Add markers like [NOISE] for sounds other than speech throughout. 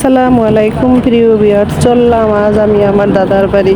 আসসালামু আলাইকুম প্রিয় বিয়ার চললাম আজ আমি আমার দাদার বাড়ি।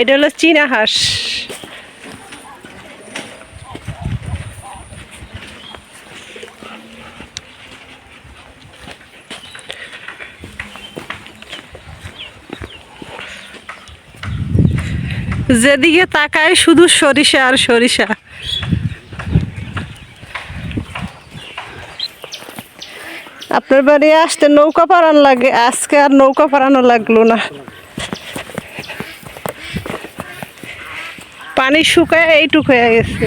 এটা হলো চীনা হাঁস। যেদিকে তাকায় শুধু সরিষা আর সরিষা। আপনার বাড়ি আসতে নৌকা পারান লাগে, আজকে আর নৌকা পারানো লাগল না। পানি শুকায় এইটুক হয়ে গেছে।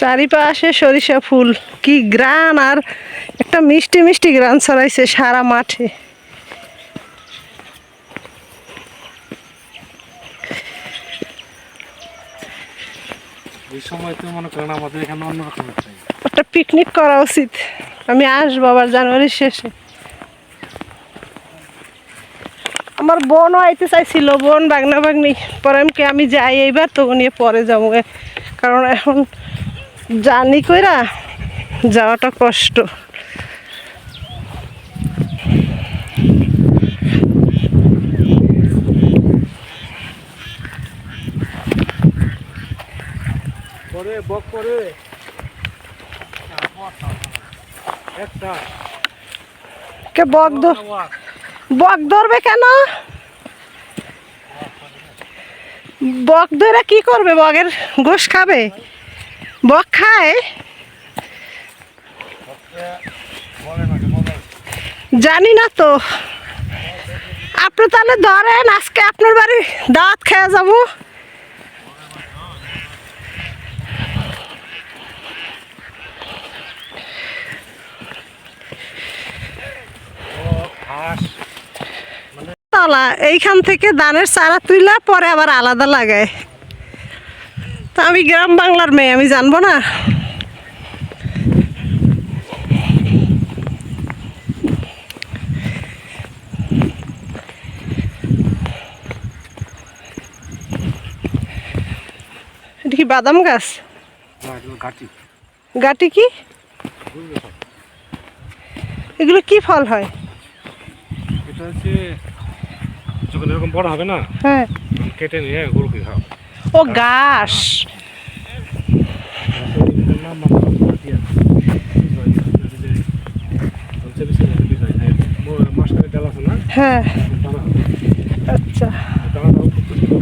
চারিপাশে সরিষা ফুল, কি গ্রান আর একটা মিষ্টি মিষ্টি গ্রান ছড়াইছে সারা মাঠে। একটা পিকনিক করা উচিত। আমি আসব আবার জানুয়ারির শেষে। আমার বোনও আইতে চাইছিল, বোন বাগনা বাগনি। পরে আমি কি, আমি যাই এইবার তো নিয়ে পরে যাব। কারণ এখন জানি কইরা যাওয়াটা কষ্ট করে বক করে। একটা। কে বক ধর বক ধরবে। কেন? বক ধরে কি করবে? বকের গোশ খাবে? বক খায়? জানি না তো। আপনি তাহলে ধরেন আজকে আপনার বাড়ি দাঁত খেয়ে যাব। তলা এইখান থেকে ধানের চারা তুইলা পরে আবার আলাদা লাগায়। তা আমি গ্রাম বাংলার মেয়ে আমি জানব না? এটা কি বাদাম গাছ? গাটি কি? এগুলো কি ফল হয়? এটা হচ্ছে যখন এরকম বড় হবে না হ্যাঁ। কেটে নিয়ে গরুকে খাও ও ঘাস হ্যাঁ। মাত্র ঘাটি আছে। হচ্ছে বেশি না, বেশি না। এই ম- মাঝখানে ডাল আছে না হ্যাঁ দানা আচ্ছা দানাটাও খুব সুন্দর।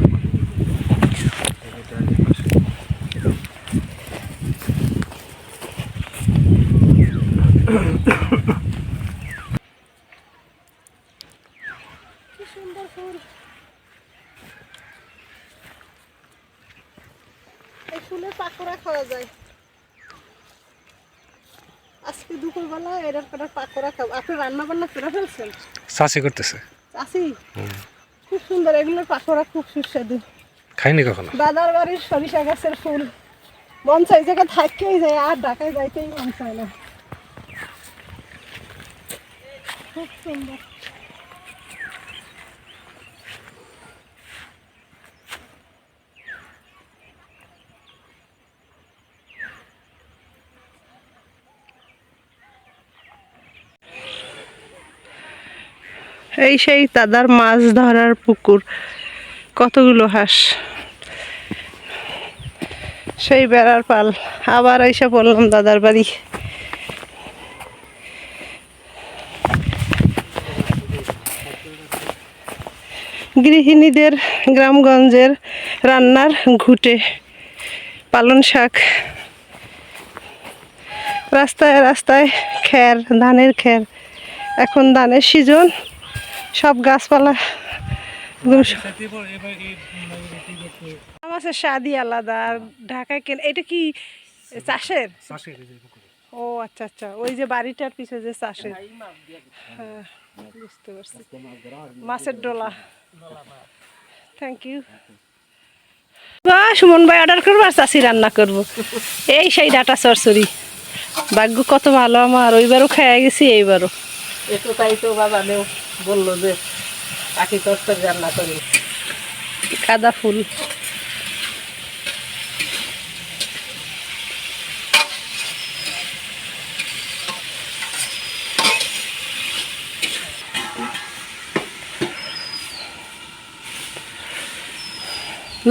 কি সুন্দর ফুল এই ফুলের পাকোড়া খাওয়া যায় আজকে দুপুরবেলা এরকম করে পাকোড়া খাব। আপনি রান্না বান্না করে ফেলছেন? চাষি করতেছে। চাষি? খুব সুন্দর এগুলোর পাকোড়া খুব সুস্বাদু। খাইনি কখনো? দাদার বাড়ির সরিষা গাছের ফুল। মন চাই জায়গা থাকতেই যায় আর ঢাকায় যাইতেই মন চায় না। খুব সুন্দর। এই সেই দাদার মাছ ধরার পুকুর। কতগুলো হাঁস? সেই বেড়ার পাল। আবার এসে বললাম দাদার বাড়ি। গৃহিণীদের গ্রামগঞ্জের রান্নার ঘুটে, পালন শাক। রাস্তায় রাস্তায় খ্যার ধানের খ্যার এখন ধানের সিজন। সব গাছপালা মাছের স্বাদই আলাদা আর ঢাকায় কেন এটা কি চাষের? ও আচ্ছা আচ্ছা ওই যে বাড়িটার পিছে যে চাষের। হ্যাঁ বুঝতে পারছি। মাছের ডোলা। থ্যাংক ইউ সুমন ভাই অর্ডার করব আর চাষি রান্না করব। এই সেই ডাটা সরসরি ভাগ্য কত ভালো আমার ওইবারও খেয়ে গেছি এইবারও। একটু তাই তো বাবা নেও বলল যে পাখি তরকারি রান্না করি। কাদা ফুল।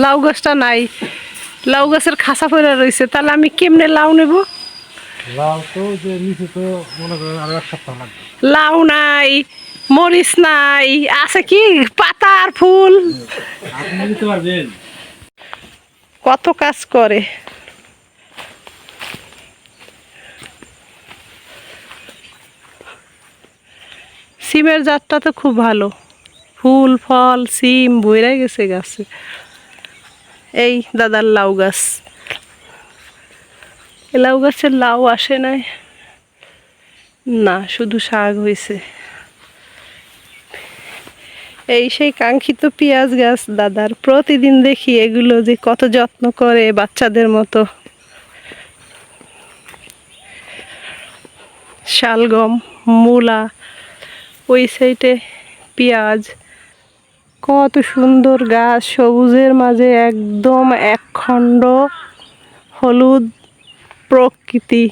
লাউ গাছটা নাই। লাউ গাছের খাসা পড়ে রয়েছে তাহলে আমি কেমনে লাউ নেব? লাল তো যে নিচে তো মনে করেন আরও এক সপ্তাহ লাগবে। লাউ নাই। মরিচ নাই, আছে কি? পাতার ফুল। কত কাজ করে। সিমের জাতটা তো খুব ভালো। ফুল, ফল, সিম বইরা গেছে গাছে। এই দাদার লাউ গাছ। লাউ গাছের লাউ আসে নাই। না, শুধু শাক হয়েছে এই সেই কাঙ্ক্ষিত পেঁয়াজ গাছ, দাদার প্রতিদিন দেখি এগুলো যে কত যত্ন করে বাচ্চাদের মতো। শালগম, মূলা, ওই সাইডে পেঁয়াজ। কত সুন্দর গাছ, সবুজের মাঝে একদম একখণ্ড হলুদ প্রকৃতি।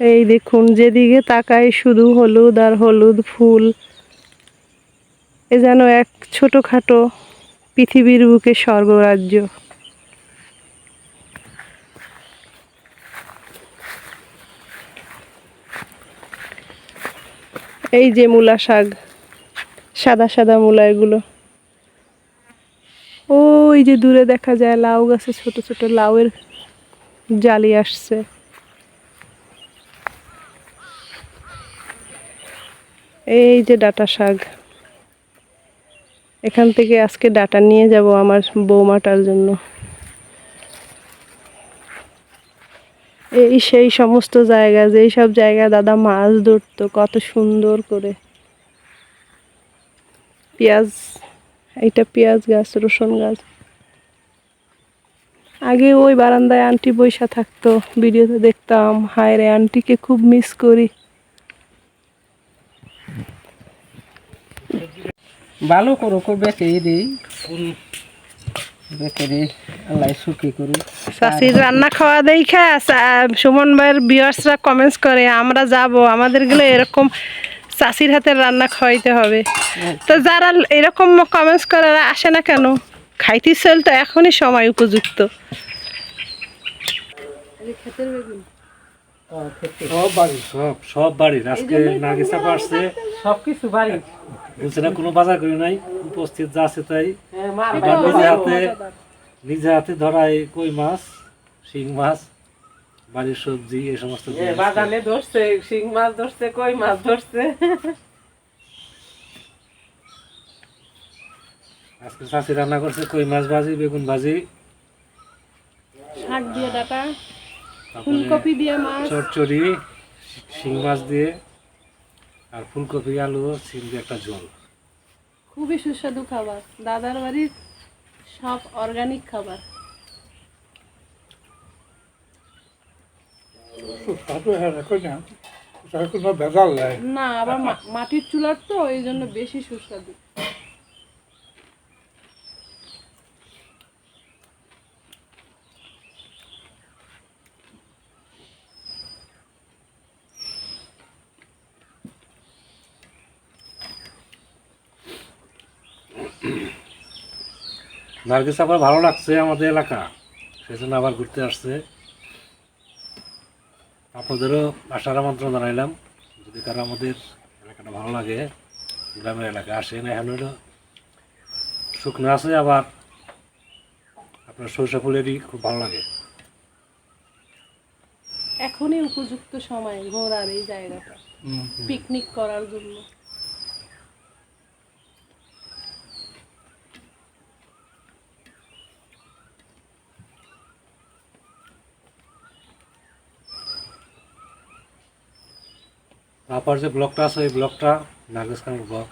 এই দেখুন, যেদিকে তাকাই শুধু হলুদ আর হলুদ ফুল। এ যেন এক ছোটোখাটো পৃথিবীর বুকে স্বর্গরাজ্য। এই যে মূলা শাক, সাদা সাদা মূলা এগুলো। ওই যে দূরে দেখা যায় লাউ গাছে ছোট ছোট লাউয়ের জালি আসছে। এই যে ডাটা শাক। এখান থেকে আজকে ডাটা নিয়ে যাব আমার বৌমাটার জন্য। এই সেই সমস্ত জায়গা, যেই সব জায়গায় দাদা মাছ ধরতো, কত সুন্দর করে। পেঁয়াজ, এইটা পেঁয়াজ গাছ, রসুন গাছ। আগে ওই বারান্দায় আন্টি বৈশা থাকতো, ভিডিওতে দেখতাম হায় রে আন্টিকে খুব মিস করি। ভালো করো কো বেঁচে দিই চাষির রান্না খাওয়া দেখা চা- সুমন ভাইয়ের বিয়ার্সরা কমেন্টস করে আমরা যাব আমাদের গেলে এরকম চাষির হাতের রান্না খাওয়াইতে হবে। তো যারা এরকম কমেন্টস করে আসে না কেন? খাইতে চল তো এখনই সময় উপযুক্ত। সব বাড়ি সব সব বাড়ির। আজকে নাগিসা পারছে সব কিছু বাড়ি। বলছে না কোনো বাজার করি নাই উপস্থিত যা আছে তাই। হ্যাঁ, এবার নিজে হাতে নিজে হাতে ধরা এই কই মাছ শিং মাছ বাড়ির সবজি এই সমস্ত বাগানে ধরছে শিং মাছ ধরছে কই মাছ ধরছে? আজকে চাষি রান্না করছে কই মাছ ভাজি বেগুন ভাজি। শাক দিয়ে ডাটা ফুলকপি দিয়ে মাছ। চচ্চড়ি শিং মাছ দিয়ে। আর ফুলকপি আলু সিম একটা ঝোল। খুবই সুস্বাদু খাবার। দাদার বাড়ির সব অর্গানিক খাবার। না আবার মা- মাটির চুলার তো এই জন্য বেশি সুস্বাদু। নার্গিস আবার ভালো লাগছে আমাদের এলাকা। সেজন্য আবার ঘুরতে আসছে। আপনাদেরও আসার আমন্ত্রণ জানাইলাম। যদি কারও আমাদের এলাকাটা ভালো লাগে গ্রামের এলাকা আসেন এখন হলো শুকনো আছে আবার আপনার সরষে ফুলেরই খুব ভালো লাগে। এখনই উপযুক্ত সময় ঘোরার এই জায়গাটা। পিকনিক করার জন্য। তারপর যে ব্লগটা আছে, এই ব্লগটা নার্গিস খানের ব্লগ।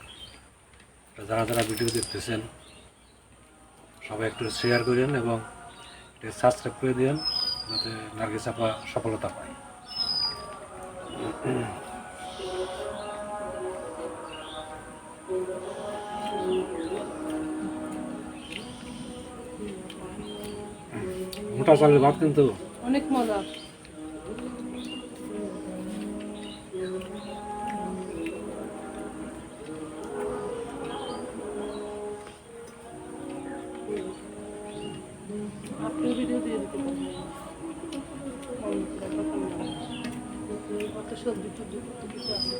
যারা যারা ভিডিও দেখতেছেন, সবাই একটু শেয়ার করেন এবং সাবস্ক্রাইব করে দিন যাতে নার্গিস আপা সফলতা পায়। মোটা চালের ভাত কিন্তু। অনেক মজা। সবজি টবজি কিছু আছে।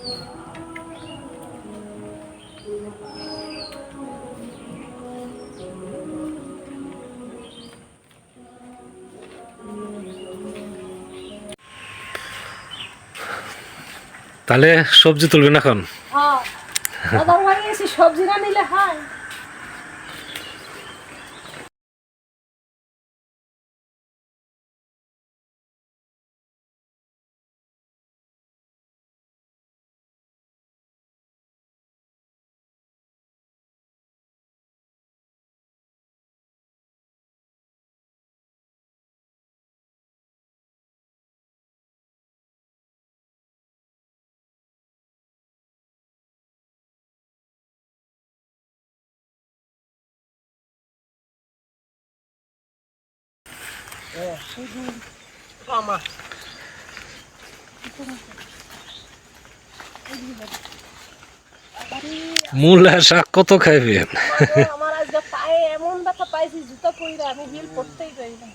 তাহলে সবজি তুলবেন এখন? হ্যাঁ। সবজি না নিলে হয়? মূলা শাক কত খাইবেন আমার আজকে পায়ে এমন ব্যথা পাইছি জুতো পরে আমি হিল পড়তেই পারি না।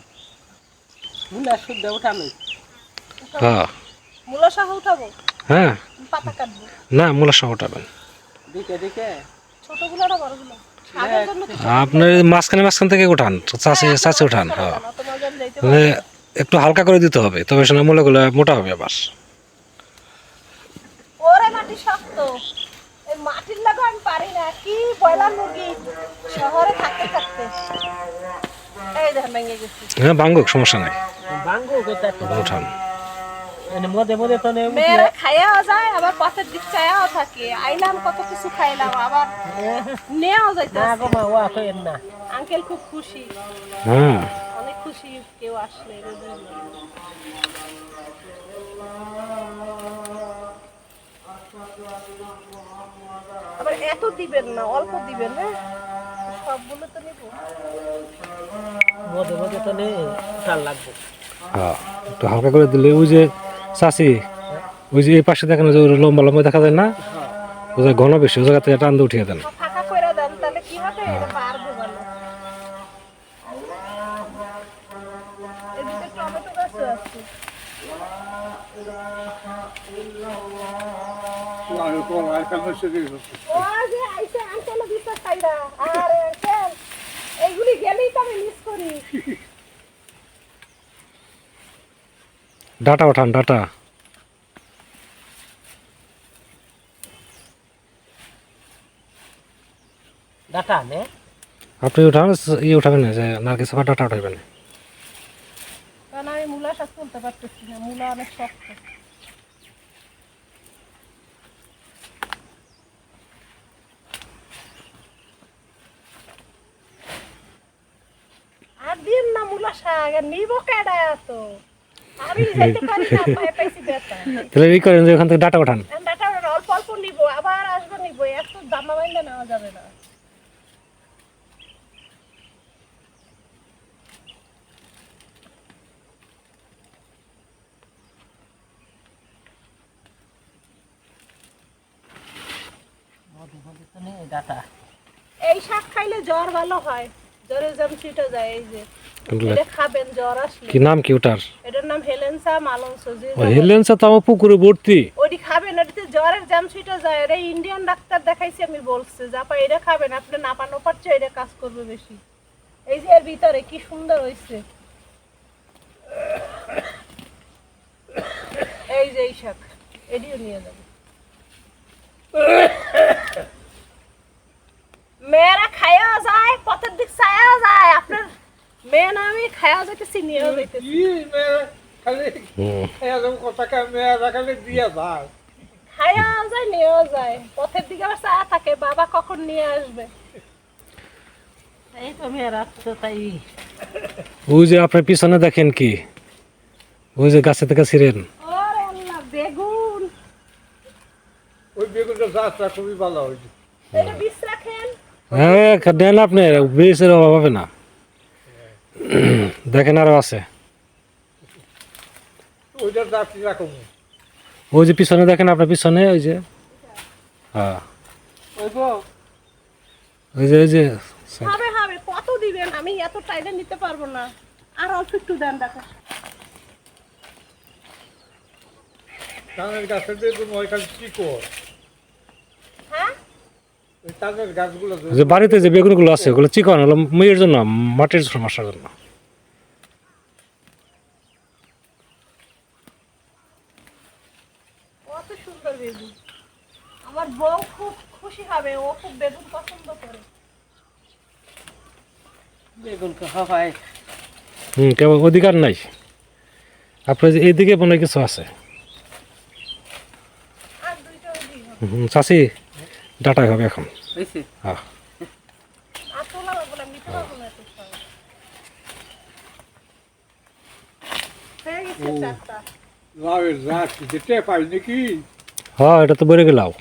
মুলা শুদ্ধ উঠানো। হ্যাঁ। মূলা শাক উঠাবো? হ্যাঁ। পাতা কাটবো? না মূলা শাক ওঠাবেন দিকে দিকে ছোটগুলো না বড়গুলো? আপনার মাঝখানে মাঝখান থেকে উঠান চাষে চাষে উঠান হ্যাঁ। মানে একটু হালকা করে দিতে হবে তবে সেটা মূলাগুলো মোটা হবে আবার। ওরে মাটি শক্ত। এই মাটির লাগা আমি পারি না কি ব্রয়লার মুরগি শহরে থাকতে থাকতে। এই দেখেন ভেঙে গেছি। হ্যাঁ বাঙ্গুক সমস্যা নাই। উঠান। এনে মধ্যে মধ্যে তো মেয়েরা খাইয়াও যায় আবার পথের দিক চায়াও থাকে। আইলাম কত কিছু খাইলাম আবার নেওয়াও যাইতে না গো মা ওয়া কইেন না। আঙ্কেল খুব খুশি। হ্যাঁ অনেক খুশি কেউ আসলে আবার এত দিবেন না অল্প দিবেন হ্যাঁ? সবগুলো তো নেব। মধ্যে মধ্যে তো নে চাল লাগবে। হ্যাঁ হালকা করে দিলে ওই যে চাষি ওই যে এই পাশে দেখেন যে লম্বা লম্বা দেখা যায় না? ওই যে ঘন বেশি, ওই জায়গা থেকে টান উঠিয়ে দেন। এইগুলি গেলেই তো আমি মিস করি। Data ওঠান data. ডাটা নে। আপনি উঠান ইয়ে উঠাবেন না যে নারকেল ডাটা উঠাবেন। কারণ আমি মূলা শাক তুলতে পারতেছি না মূলা অনেক শক্ত। আর দিন না মূলা শাক আর নিব কেডা এত? তাহলে এই করেন যে ওখান থেকে ডাটা ওঠান ডাটা অল্প অল্প নিব আবার আসব নিব এত দামা বাইন্দা নেওয়া যাবে না। মধ্যে মধ্যে তো নে ডাটা। এই শাক খাইলে জ্বর ভালো হয় জ্বরে জাম ছিটে যায় এই যে। কি নাম কি ওটার? এটার নাম হেলেন্সা মালংস যে ও হেলেন্সা তো আমার পুকুরে ভর্তি। খাবেন ওটিতে জ্বরের জাম ছুটে যায়। ইন্ডিয়ান ডাক্তার দেখাইছি আমি বলছি এটা খাবেন আপনি নাপানো পারছে এটা কাজ করবে বেশি। এই যে এর ভিতরে কি সুন্দর এই যে এই শাক এটিও নিয়ে যাবে। মেয়েরা খায়া যায় পথের দিক ছায়া যায় আপনার মেয়ে না আমি খায়া যাইতেছি নিয়েও যাইতেছি খালি হুম। এরকম কথাকে মেয়েরা খালি দিয়ে যায়। খায়া যায় নিয়েও যায়। পথের দিকে আবার ছায়া থাকে বাবা কখন নিয়ে আসবে? এই তো মেয়েরা তো তাই। ওই যে আপনার পিছনে দেখেন কি? ওই যে গাছে থেকে ছিঁড়েন। ওরে আল্লাহ বেগুন। ওই বেগুনটা যাত্রা খুবই ভালো হয়েছে। এটা বিষ রাখেন। হ্যাঁ দেন আপনি বেসের অভাব হবে না। [CLEARS THROAT] দেখেন আরও আছে। ওই যে পিছনে দেখেন আপনার পিছনে ওই যে। হ্যাঁ। ওই যে। ওই যে হবে হবে কত দিবেন? আমি এত টাইলে নিতে পারব না। আর অল্প একটু দেন দেখা। ধানের গাছের বেগুন ওইখানে চিকো হ্যাঁ? গাছগুলো যে- যে বাড়িতে যে বেগুনগুলো আছে ওগুলো চিকন হলো মেয়ের জন্য মাটির সমস্যার জন্য কত সুন্দর বেগুন আমার বউ খুব খুশি হবে ও খুব বেগুন পছন্দ করে। বেগুন খাওয়ায় হুম কেবল অধিকার নাই। আপনার যে এইদিকে মনে কিছু আছে? আর দুইটা দিই হুম চাষি ডাটাই হবে এখন। হ্যাঁ। হয়ে লাউয়ের জাত যেতে পাই নাকি? হ্যাঁ এটা তো বেড়ে গেলাও।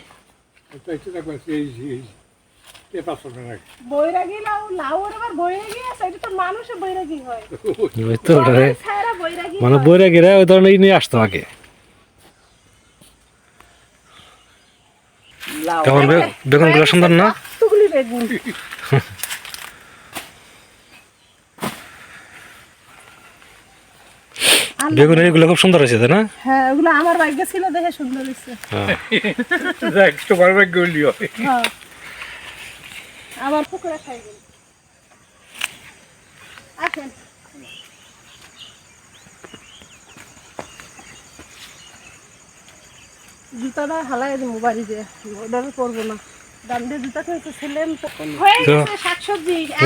বৈরাগী লাউ লাউর আবার বৈরাগী আছে এটা তো মানুষের বৈরাগী হয় ওই তো মানে হয়। ওই ধরনের নিয়ে আসতো আগে কেমন বেগুনগুলো সুন্দর না কতগুলি বেগুন বেগুন এগুলো খুব সুন্দর হয়েছে না? হ্যাঁ ওগুলো আমার ভাগ্যে ছিল দেখে সুন্দর হয়েছে। হ্যাঁ। তোমার গলি হয় হ্যাঁ। আবার পুকুরে খাইবেন আসেন। জুতাটা হালাই দেবো বাড়ি দিয়ে ওটাকে করব না। হয়ে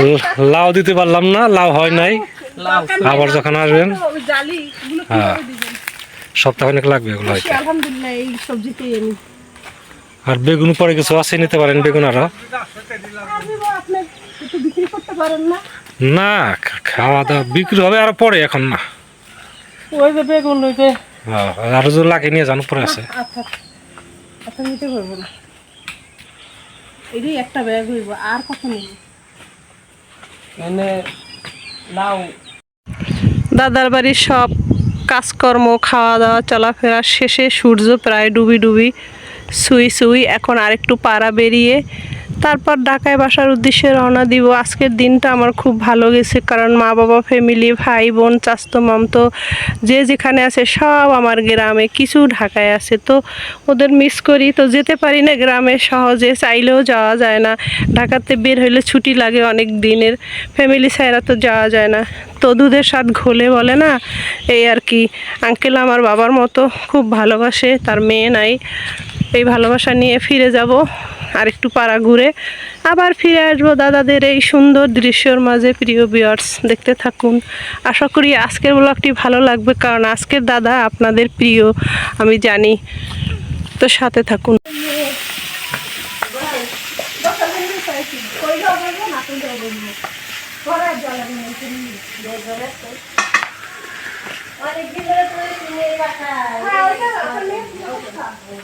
ল- লাউ দিতে পারলাম না লাউ হয় নাই। আবার যখন আসবেন। হ্যাঁ। দিবেন? সপ্তাহখানেক লাগবে এগুলো আর বেগুন পরে কিছু আছে নিতে পারেন বেগুন আরও আর দিব আপনি একটু বিক্রি করতে পারেন না? না খাওয়া দাওয়া বিক্রি হবে আর পরে এখন না। ওই যে বেগুন ওই যে হ্যাঁ, আরও যদি লাগে নিয়ে জানো পরে আছে। আচ্ছা আচ্ছা। নিতে পারব না। এটাই একটা ব্যাগ হইব আর কত নেব? এনে লাউ দাদার বাড়ির সব কাজকর্ম খাওয়া দাওয়া চলাফেরা শেষে সূর্য প্রায় ডুবি ডুবি সুই সুই এখন আরেকটু পাড়া বেরিয়ে তারপর ঢাকায় বাসার উদ্দেশ্যে রওনা দিব। আজকের দিনটা আমার খুব ভালো গেছে, কারণ মা বাবা ফ্যামিলি ভাই, বোন চাস্তো মামতো, যে যেখানে আছে সব আমার গ্রামে, কিছু ঢাকায় আছে। তো ওদের মিস করি, তো যেতে পারি না গ্রামে, সহজে চাইলেও যাওয়া যায় না। ঢাকাতে বের হইলে ছুটি লাগে অনেক দিনের ফ্যামিলি ছাড়া তো যাওয়া যায় না। তো দুধের স্বাদ ঘোলে বলে না, এই আর কি। আঙ্কেল আমার বাবার মতো, খুব ভালোবাসে, তার মেয়ে নাই। এই ভালোবাসা নিয়ে ফিরে যাব, আর একটু পাড়া ঘুরে আবার ফিরে আসব দাদাদের এই সুন্দর দৃশ্যর মাঝে, প্রিয় বিয়ার্স দেখতে থাকুন। আশা করি আজকের ব্লগটি ভালো লাগবে, কারণ আজকের দাদা আপনাদের প্রিয়, আমি জানি। তো সাথে থাকুন। খুব ভালো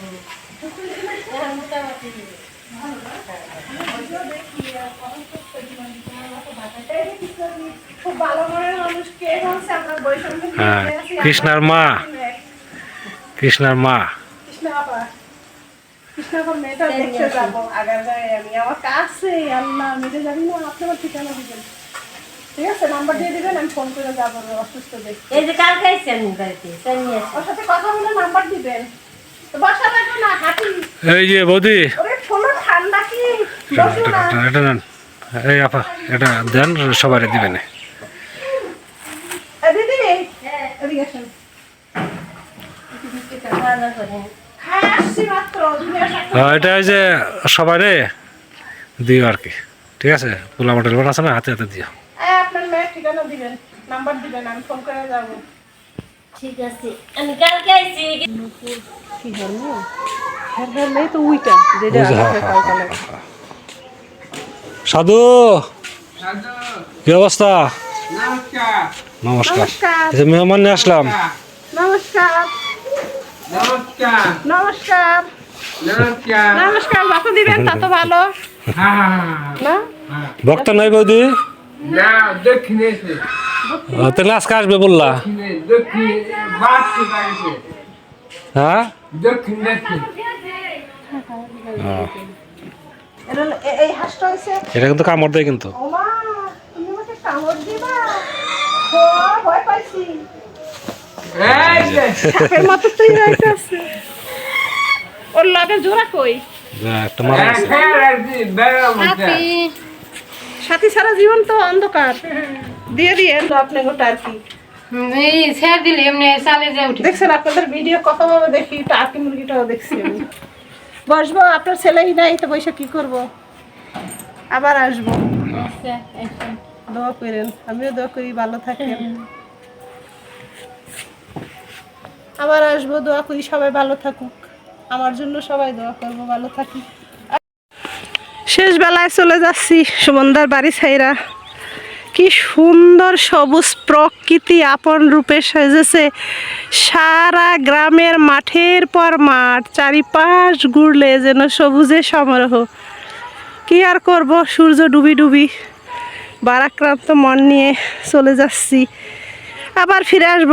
মনের মানুষ কে বলছে আমরা বৈষম্য হ্যাঁ কৃষ্ণার মা। কৃষ্ণার মা। কৃষ্ণাপা কৃষ্ণাপার মেয়েটা দেখতে যাব আগার গায়ে আমি আমার কাছে আমি না আপনি আমার ঠিকানা দিবেন ঠিক আছে নাম্বার দিয়ে দিবেন আমি ফোন করে যাব অসুস্থ দেখি এই যে কালকে আইসি বাড়িতে নিয়ে ওর সাথে কথা বলে নাম্বার দিবেন। তো বাসা লাগবে না হাঁটি। এই যে বৌদি। এটা নেন। এই আপা এটা দেন সবাই দিবেন। আসা। হ্যাঁ, এটা এই যে সবাই রে দিও আর কি। ঠিক আছে? পোলা মডেল আছে না? হাতে হাতে দিও। আপনার মেয়ের ঠিকানা দিবেন নাম্বার দিবেন আমি ফোন করে যাব। ঠিক আছে। আমি কালকে আইসি কি ধর্ম হ্যাঁ তো উইটা যেটা বুঝা, আছে হ্যাঁ, কালকালে সাধু! কি অবস্থা? নমস্কার। মেহমান নিয়ে আসলাম। নমস্কার। নমস্কার। নমস্কার। নমস্কার। দিবেন তা তো ভালো। হ্যাঁ। না? বক্তা নাই বৌদি? তাহলে আজকে আসবে বললা? হ্যাঁ? ও, এটা কিন্তু কামড় দেয় কিন্তু। ওমা তুমি আমাকে কামড় দিবা? ও ভয় পাইছি। এই যে। সাপের মতো [LAUGHS] ওর জোড়া কই? একটা মারা সাথী সারা জীবন তো অন্ধকার। দিয়ে দিয়ে। তো আপনি গোটা আর কি এই ছেড়ে দিলে এমনি চালে যে উঠে। দেখছেন আপনাদের ভিডিও কতভাবে দেখি টার্কি মুরগিটাও দেখছি আমি। বসবো আপনার ছেলেই নাই তো বসে কি করব? আবার আসব। দোয়া করেন আমিও দোয়া করি ভালো থাকেন। আবার আসব দোয়া করি সবাই ভালো থাকুক। আমার জন্য সবাই দোয়া করব ভালো থাকি শেষ বেলায় চলে যাচ্ছি সুমনদার বাড়ি ছাইরা। কি সুন্দর সবুজ প্রকৃতি আপন রূপে সেজেছে। সারা গ্রামের মাঠের পর মাঠ, চারিপাশ ঘুরলে যেন সবুজে সমারোহ। কি আর করব, সূর্য ডুবি ডুবি। বারাক্রান্ত মন নিয়ে চলে যাচ্ছি। আবার ফিরে আসব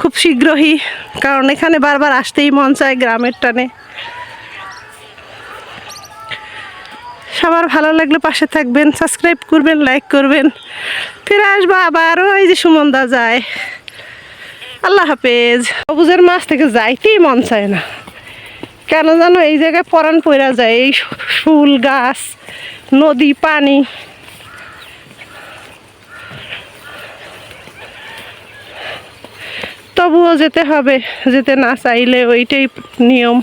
খুব শীঘ্রই, কারণ এখানে বারবার আসতেই মন চায় গ্রামের টানে। সবার ভালো লাগলে পাশে থাকবেন সাবস্ক্রাইব করবেন লাইক করবেন। ফিরে আসব আবার, ওই যে সুমনদা যায়। আল্লাহ হাফেজ। সবুজের মাছ থেকে যাইতেই মন চায় না। কেন জানো, এই জায়গায় পরাণ পড়া যায়, এই ফুল গাছ, নদী, পানি। তবুও যেতে হবে, যেতে না চাইলে ওইটাই নিয়ম।